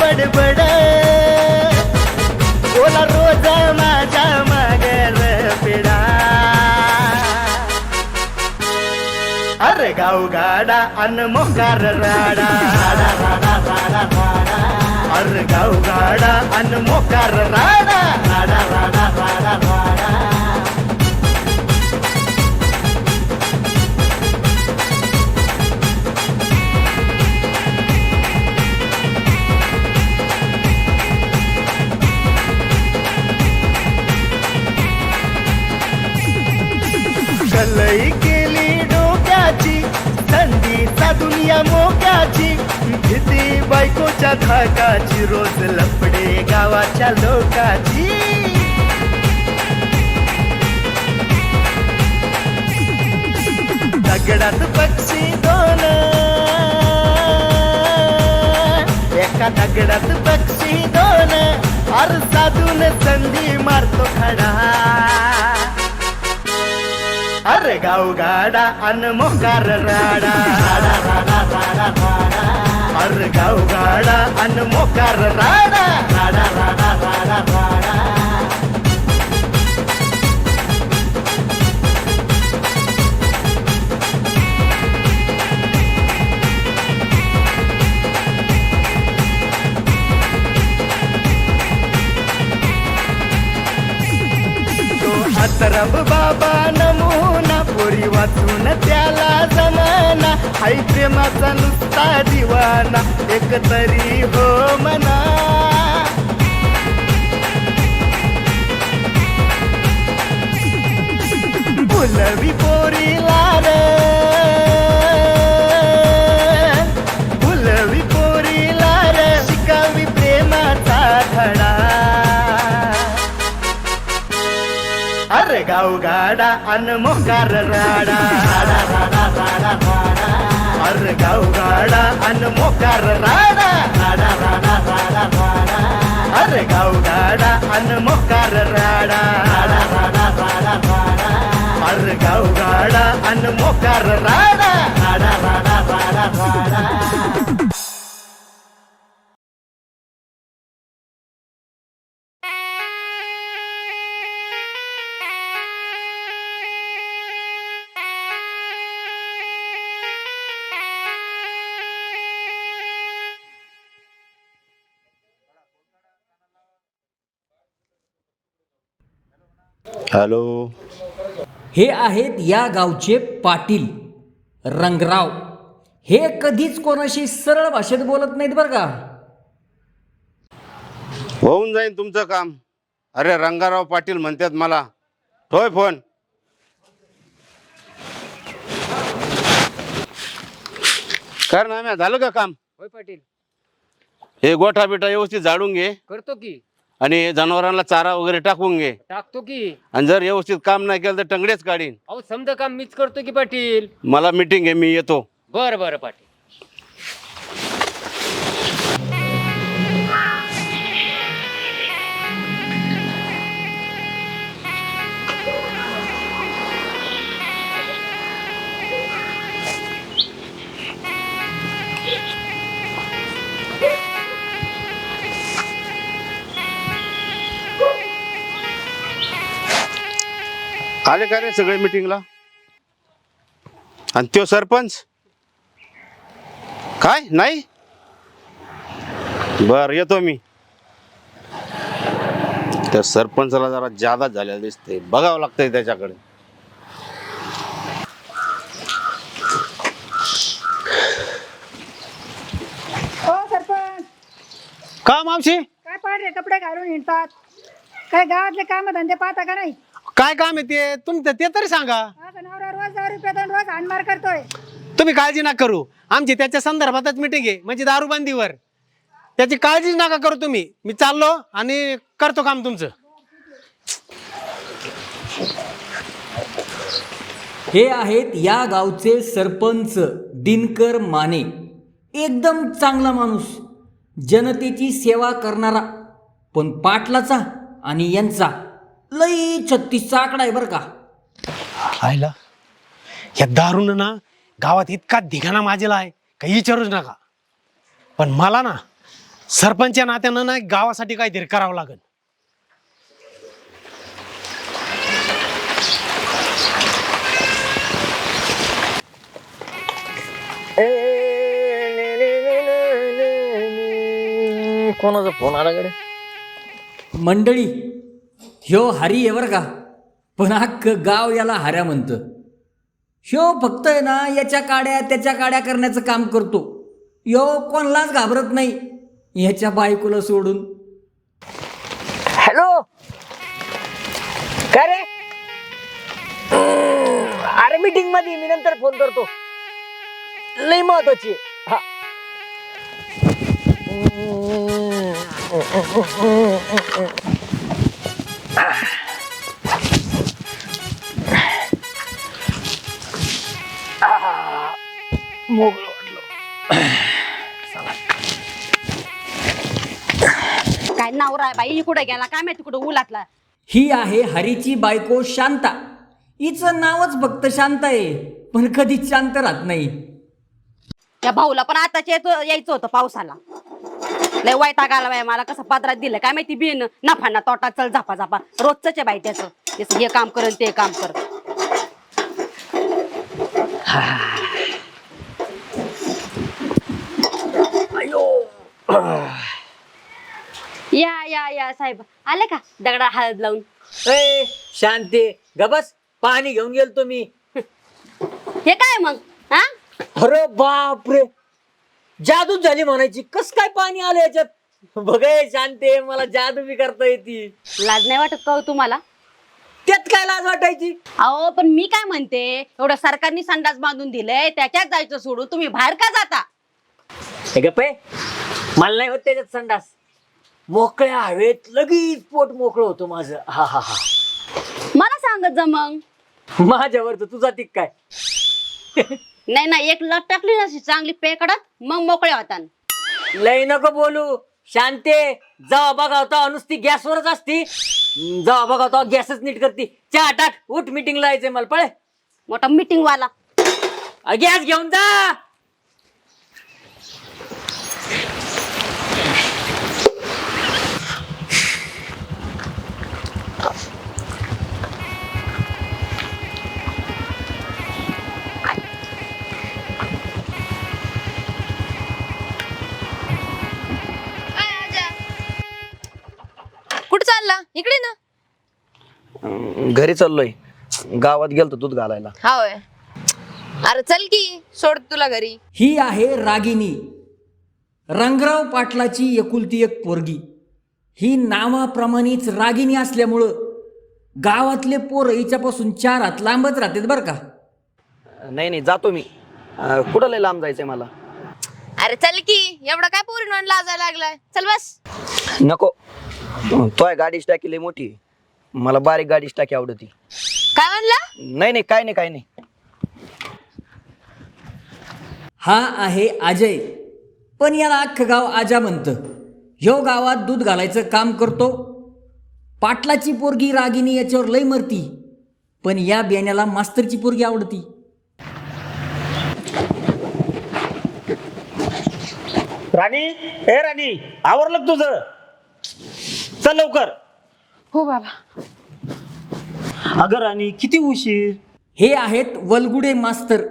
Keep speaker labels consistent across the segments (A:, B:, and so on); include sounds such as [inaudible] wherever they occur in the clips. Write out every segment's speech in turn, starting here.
A: बडबड. बोला रोज माझ्या मागर पिडा अरे गाव गाडा अन मोकार राडा. अरे गाव गाडा अन मोकार राडा राडा राडा राडा राडा. बायकोच्या धाकाची रोज लपडे गावाच्या लोकाची. दगडात पक्षी दोन. एका दगडात पक्षी दोन. अर साधून संधी मारतो खडा. अरे गाव गाडा अन मोकार राडा. राडा रा गाडा अन मोकार राडा राडा राडा राडा राडा तो अतरब बाबा नमुना पोरी वाचून त्याला जमाना आई प्रेमाचा नुसता दिवाना. एक तरी हो मना. फुलवी पोरी लाल फुलवी पोरी लाल शिकावी प्रेमाचा धडा. अरे गाव गाडा अन मोकार राडा. अर गाव गाडा अन मोकार राडा अरे गाव गाडा अन मोकार राडा अरे गाव गाडा अन मोकार राडा
B: हॅलो.
C: हे आहेत या गावचे पाटील रंगराव. हे कधीच कोणाशी सरळ भाषेत बोलत नाहीत बरं का?
B: होऊन जाईन तुमचं काम. अरे रंगाराव पाटील म्हणतात मला. ठोय फोन. कर ना म्या झालं का काम?
D: होय पाटील.
B: हे गोठा बिठा व्यवस्थित झाडून घे.
D: करतो की.
B: आणि जनावरांना चारा वगैरे टाकून घे.
D: टाकतो की.
B: आणि जर व्यवस्थित काम नाही केलं तर टंगडेच काढीन
D: अहो समजा काम मीच करतो की पाटील?
B: मला मीटिंग आहे मी येतो.
D: बरं बरं पाटील.
B: आले का रे सगळे मीटिंगला आणि त्यो सरपंच? काय? नाही? बर येतो मी. त्या सरपंचाला जरा जादा झालेला दिसते बघावं लागतंय त्याच्याकडे.
E: हो सरपंच.
F: का मावशी?
E: काय पांढरे कपडे घालून हिंडतात. काय गावातले काम धंदे पाहता का नाही?
F: काय काम आहे ते? तुमचं ते तरी सांगा.
E: माझा नवरा रोज रुपये रोज हाणमार करतोय.
F: तुम्ही काळजी नका करू. आमची त्याच्या संदर्भातच मिटिंग आहे म्हणजे दारूबंदीवर. त्याची काळजीच नका करू तुम्ही. मी चाललो आणि करतो काम तुमचं.
C: हे आहेत या गावचे सरपंच दिनकर माने. एकदम चांगला माणूस. जनतेची सेवा करणारा. पण पाटलाचा आणि यांचा. लई छत्तीसचा आकडा आहे बरं का
F: आयला या दारून ना गावात इतका धिगाणा माजेला आहे काही विचारूच नका पण मला ना सरपंच या नात्यानं ना गावासाठी काहीतरी करावं लागेल
G: कोणाचा फोन आला कडे
C: मंडळी ह्यो हरी आहे बरं का. पण अख्खं गाव याला हऱ्या म्हणतं. ह्यो फक्त आहे ना याच्या काड्या त्याच्या काड्या करण्याचं काम करतो. यो कोणालाच घाबरत नाही ह्याच्या बायकोला सोडून.
G: हॅलो? काय रे? अरे मीटिंगमध्ये मी नंतर फोन करतो. लई महत्वाची आहे. हा. वाटलं
H: काय नवरा आहे बाई कुठे गेला काय माहिती कुठे उलातला
C: ही आहे हरीची बायको शांता. हिचं नावच फक्त शांत आहे पण कधीच शांत राहत नाही.
H: या भाऊला पण आताच येतो यायचं होतं पावसाला. लय वैताग आला बाई मला कसं पदरात दिलं? काय माहिती बिन? नफा ना तोटा चल झापा झापा. रोजच आहे बाई त्याचं. त्याचं हे काम कर ते काम कर. या या या साहेब. आले का? दगडा हळद लावून.
G: ए शांती. गबस पाणी घेऊन गेलतो मी.
H: हे काय मग? हा?
G: अरे बापरे. जादूच झाली म्हणायची. कस काय पाणी आलं याच्यात? बघे शांते मला जादू बी करता येते.
H: लाज नाही वाटत का हो तुम्हाला?
G: त्यात काय लाज वाटायची?
H: अहो पण मी काय म्हणते? एवढं सरकारने संडास बांधून दिलंय त्याच्यात जायचं सोडून तुम्ही बाहेर का जाता?
G: हे गप्पे. मला नाही होत त्याच्यात संडास. मोकळ्या हवेत लगेच पोट मोकळं होतं माझं. हा हा हा.
H: मला सांगत जा मग.
G: माझ्यावर तर तुझा टिक काय?
H: नाही नाही एक लट टाकली ना अशी चांगली पेकडत. मग मोकळे होता.
G: लय नको बोलू. शांते जेव्हा बघा होता नुसती गॅसवरच असती. जेव्हा बघा होता गॅसच नीट करती. चहा टाक उठ मिटिंगला यायचंय मला पळे.
H: मोठा मीटिंग वाला.
G: गॅस घेऊन जा.
I: कुठं चालला? इकडे ना.
J: घरी चाललोय. गावात गेलतो दूध घालायला.
I: हा होय अरे चल की सोड तुला घरी.
C: ही आहे रागिनी. रंगराव पाटलाची एकुलती एक पोरगी. ही नावाप्रमाणेच रागिनी असल्यामुळं गावातले पोरं हिच्यापासून चार हात लांबच राहतात बरं का.
J: नाही नाही जातो मी. अं, कुठं लय लांब जायचंय मला?
I: अरे चल की एवढं काय पोरी लाजायला लागलाय? चल बस.
J: नको. तोय गाडीची टाकी लय मोठी. मला बारीक गाडीची टाकी आवडती.
I: काय म्हणला?
J: नाही नाही काय नाही काय नाही.
C: हा आहे अजय. पण याला अख्खं गाव आजा म्हणतं. ह्यो गावात दूध घालायचं काम करतो. पाटलाची पोरगी रागिनी याच्यावर लय मरती. पण या बियाण्याला मास्तरची पोरगी आवडती.
A: राणी ए राणी आवरलं का तुझं? चल लवकर.
I: हो बाबा.
A: अगं राणी किती उशीर?
C: हे आहेत वलगुडे मास्तर.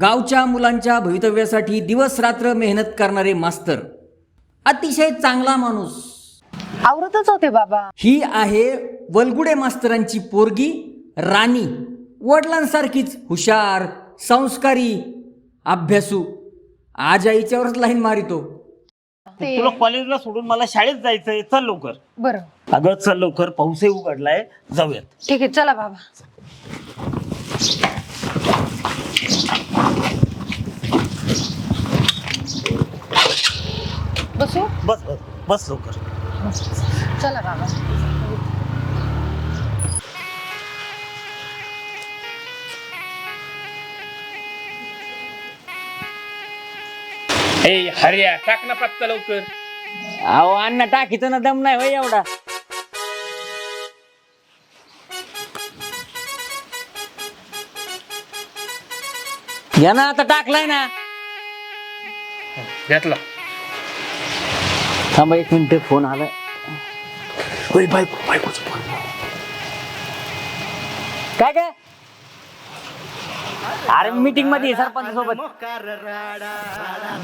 C: गावच्या मुलांच्या भवितव्यासाठी दिवस रात्र मेहनत करणारे मास्तर. अतिशय चांगला माणूस.
I: आवरतच होते बाबा.
C: ही आहे वलगुडे मास्तरांची पोरगी राणी. वडिलांसारखीच हुशार संस्कारी अभ्यासू. आज आईच्यावरच लाईन मारितो.
A: तुला कॉलेजला सोडून मला शाळेत जायचंय. चल लवकर.
I: बरं.
A: अगं चल लवकर. पाऊसही उघडलाय. जाऊयात.
I: ठीक आहे चला बाबा. बसू?
A: बस बस. बस लवकर.
I: चला बाबा.
D: हे हरिया टाक ना पत्ता लवकर.
G: अहो अण्णा टाकीचं ना दम नाही होय एवढा. घ्या ना आता टाकलाय ना.
D: घेतला.
G: थांबा एक मिनिट फोन आलाय. काय काय अरे मीटिंगमध्ये सरपंच सोबत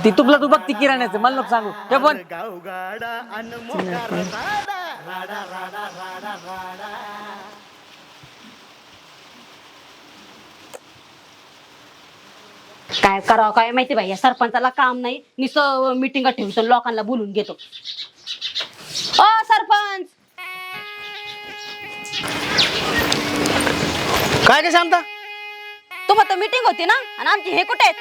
G: ती तुपला तू बघ ती किराण्याचं मला नको सांगू. ते पण
A: गावगाडा अन मोकार राडा राडा राडा राडा राडा
H: काय करावं काय माहिती बाई या सरपंचाला काम नाही. निस मिटिंग ठेवतो लोकांना बोलून घेतो. ओ सरपंच!
F: काय काय सांगता
H: तुम्हाला तर मिटिंग होती ना? आणि आमची हे कुठे आहेत?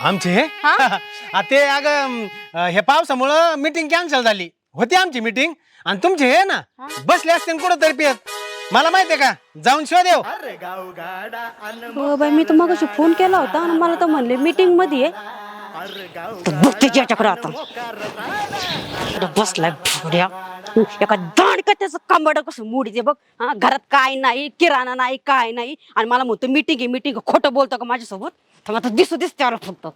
F: आमचे हे?
H: हा? [laughs]
F: आ, ते अगं हे पावसामुळं मीटिंग कॅन्सल झाली. होती आमची मीटिंग आणि तुमचे हे ना बसले असते कुठं तरी पियत. मला माहितीये का? जाऊन शोध देव.
A: अरे गावगाडा अन
H: हो बाई मी तर मग फोन केला होता आणि मला तर म्हणले मीटिंगमध्ये आहे.
A: अरे गाव
H: तर बघते आता. इकडं बसलाय एका दांडका त्याचं कांबड कसं मुडीचे बघ. हा घरात काय नाही किराणा नाही काय नाही. आणि मला म्हणतो मीटिंग आहे मीटिंग खोटं बोलतो का माझ्यासोबत? तर आता दिसू दिस त्यावर फक्त.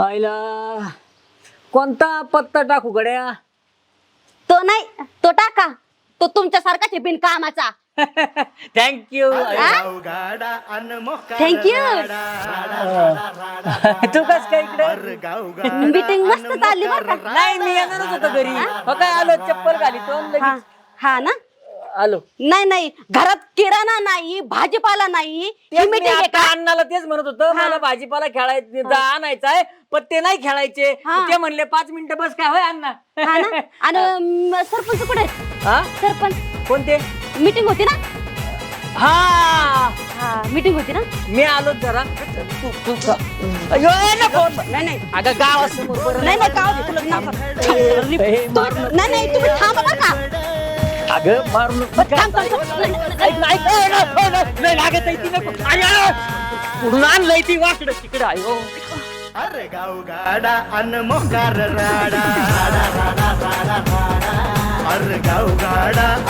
G: आईला कोणता पत्ता टाकू गड्या?
H: तो नाही तो टाका. तो तुमच्यासारखाच आहे बिन कामाचा
G: थँक्यू
A: मोकार
H: थँक्यू
G: तू कस काय इकडे?
H: मीटिंग मस्त चालली बरं का?
G: नाही मी येणारच होतो घरी. हो? काय आलो चप्पल घाली तो आणि
H: हा हा ना?
G: आलो.
H: नाही नाही घरात किराणा नाही भाजीपाला नाही
G: तेच मी
H: मीटिंग आहे
G: आता
H: का?
G: अण्णाला तेच म्हणत होतं मला भाजीपाला खेळायचं आणायचा आहे पण ते नाही खेळायचे.
H: हा.
G: ते म्हणले पाच मिनिटं बस काय होय अण्णा?
H: हा ना? [laughs] आणि म, सरपंच कुठे आहेत?
G: हा
H: सरपंच?
G: कोणते?
H: मीटिंग होती ना?
G: हा.
H: हा मीटिंग होती ना?
G: मी आलो जरा. तू- तू- अयो, ए, नको.
H: नाही नाही.
G: अगं गावासमोर बरं
H: नाही नाही गाव दे तुला नका.
G: ए, मारू
H: तुम्ही- नाही नाही तुम्ही थांबा बरं का?
G: अगं मारू नको.
H: थांब, थांब, थांब. नाही, नाही,
G: ऐक ना, ऐक, ए, नको, नको. नाही लागत आहे ती नको. कुठून आणलंय ती वाकडं तिकडे. अयो.
A: अरे गावगाडा अन मोकार राडा राडा. राडा राडा.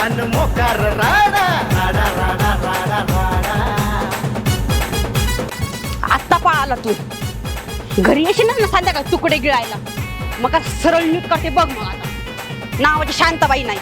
A: अन मोकार राडा राडा राडा राडा राडा.
H: आत्ता पळाला तू. घरी येशील ना संध्याकाळ तुकडे गिळायला. मग का सरळ नीट करते बघ मग आता नावाची शांताबाई नाही.